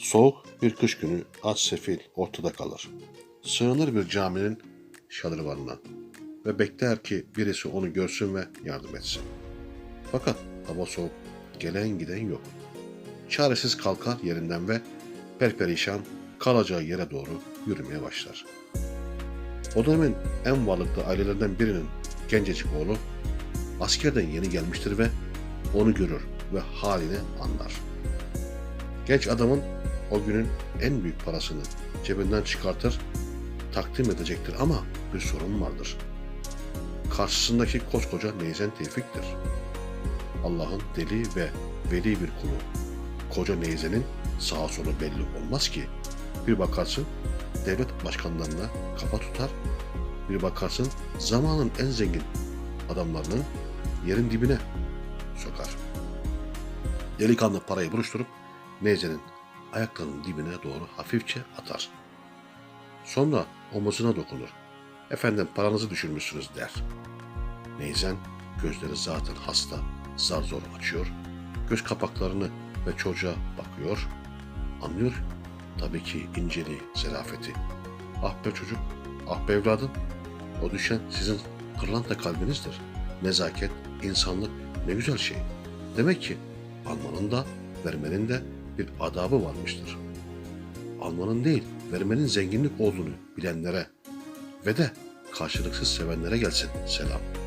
Soğuk bir kış günü aç sefil ortada kalır. Sığınır bir caminin şadırvanına ve bekler ki birisi onu görsün ve yardım etsin. Fakat hava soğuk, gelen giden yok. Çaresiz kalkar yerinden ve perperişan kalacağı yere doğru yürümeye başlar. O dönemin en varlıklı ailelerden birinin gencecik oğlu askerden yeni gelmiştir ve onu görür ve halini anlar. Genç adamın o günün en büyük parasını cebinden çıkartır, takdim edecektir ama bir sorun vardır. Karşısındaki koskoca Neyzen Tevfik'tir. Allah'ın deli ve veli bir kulu. Koca Neyzen'in sağa solu belli olmaz ki. Bir bakarsın devlet başkanlarına kafa tutar, bir bakarsın zamanın en zengin adamlarının yerin dibine sokar. Delikanlı parayı buruşturup Neyzen'in ayaklarının dibine doğru hafifçe atar. Sonra omuzuna dokunur. Efendim paranızı düşürmüşsünüz der. Neyzen gözleri zaten hasta, zar zor açıyor. Göz kapaklarını ve çocuğa bakıyor. Anlıyor tabii ki inceliği, zarafeti. Ah be çocuk, ah be evladım. O düşen sizin pırlanta kalbinizdir. Nezaket, insanlık ne güzel şey. Demek ki almanın da vermenin de bir adabı varmıştır. Almanın değil, vermenin zenginlik olduğunu bilenlere ve de karşılıksız sevenlere gelsin selam.